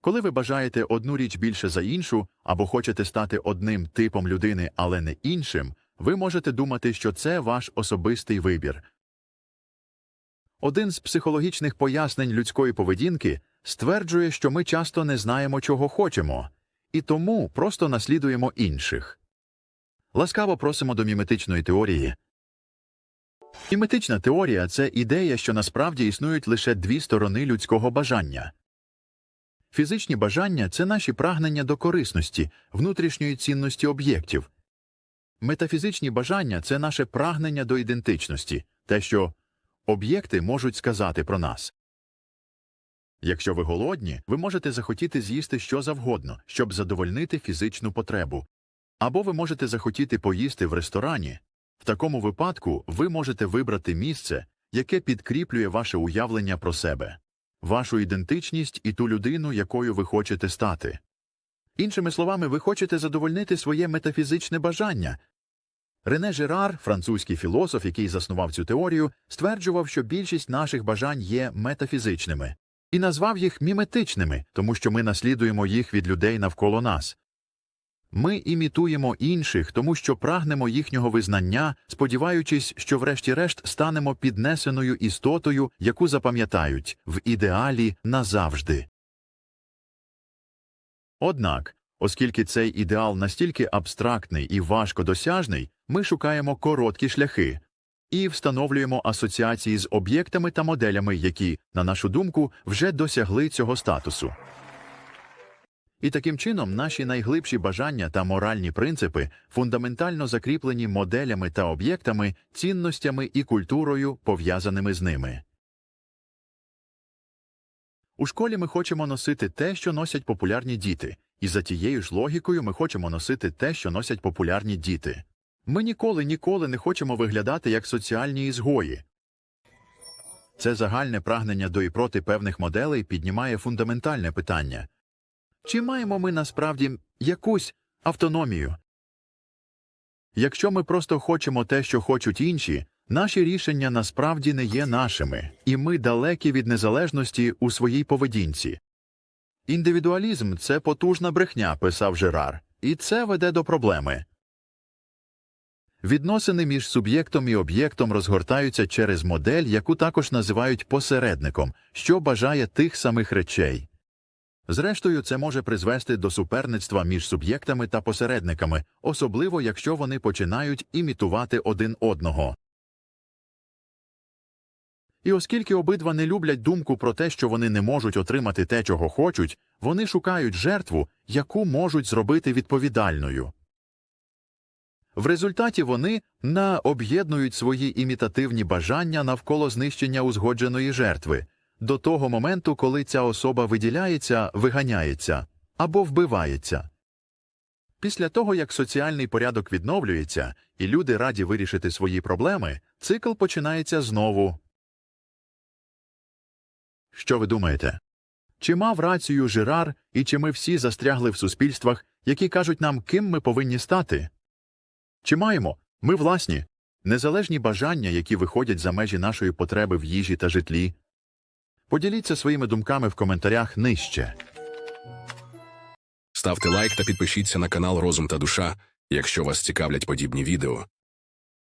Коли ви бажаєте одну річ більше за іншу, або хочете стати одним типом людини, але не іншим, ви можете думати, що це ваш особистий вибір. Один з психологічних пояснень людської поведінки стверджує, що ми часто не знаємо, чого хочемо, і тому просто наслідуємо інших. Ласкаво просимо до міметичної теорії. Міметична теорія це ідея, що насправді існують лише дві сторони людського бажання. Фізичні бажання це наші прагнення до корисності, внутрішньої цінності об'єктів. Метафізичні бажання це наше прагнення до ідентичності, те, що об'єкти можуть сказати про нас. Якщо ви голодні, ви можете захотіти з'їсти що завгодно, щоб задовольнити фізичну потребу. Або ви можете захотіти поїсти в ресторані. В такому випадку ви можете вибрати місце, яке підкріплює ваше уявлення про себе, вашу ідентичність і ту людину, якою ви хочете стати. Іншими словами, ви хочете задовольнити своє метафізичне бажання. Рене Жерар, французький філософ, який заснував цю теорію, стверджував, що більшість наших бажань є метафізичними, і назвав їх міметичними, тому що ми наслідуємо їх від людей навколо нас. Ми імітуємо інших, тому що прагнемо їхнього визнання, сподіваючись, що врешті-решт станемо піднесеною істотою, яку запам'ятають в ідеалі назавжди. Однак, оскільки цей ідеал настільки абстрактний і важкодосяжний, ми шукаємо короткі шляхи і встановлюємо асоціації з об'єктами та моделями, які, на нашу думку, вже досягли цього статусу. І таким чином наші найглибші бажання та моральні принципи фундаментально закріплені моделями та об'єктами, цінностями і культурою, пов'язаними з ними. У школі ми хочемо носити те, що носять популярні діти, і за тією ж логікою ми хочемо носити те, що носять популярні діти. Ми ніколи ніколи не хочемо виглядати як соціальні ізгої. Це загальне прагнення до і проти певних моделей піднімає фундаментальне питання чи маємо ми насправді якусь автономію? Якщо ми просто хочемо те, що хочуть інші, наші рішення насправді не є нашими, і ми далекі від незалежності у своїй поведінці. Індивідуалізм це потужна брехня, писав Жерар, і це веде до проблеми. Відносини між суб'єктом і об'єктом розгортаються через модель, яку також називають посередником, що бажає тих самих речей. Зрештою, це може призвести до суперництва між суб'єктами та посередниками, особливо якщо вони починають імітувати один одного. І оскільки обидва не люблять думку про те, що вони не можуть отримати те, чого хочуть, вони шукають жертву, яку можуть зробити відповідальною. В результаті вони наоб'єднують свої імітативні бажання навколо знищення узгодженої жертви до того моменту, коли ця особа виділяється, виганяється або вбивається. Після того, як соціальний порядок відновлюється, і люди раді вирішити свої проблеми, цикл починається знову. Що ви думаєте? Чи мав рацію Жирар, і чи ми всі застрягли в суспільствах, які кажуть нам, ким ми повинні стати? Чи маємо ми власні незалежні бажання, які виходять за межі нашої потреби в їжі та житлі? Поділіться своїми думками в коментарях нижче. Ставте лайк та підпишіться на канал Розум та Душа, якщо вас цікавлять подібні відео.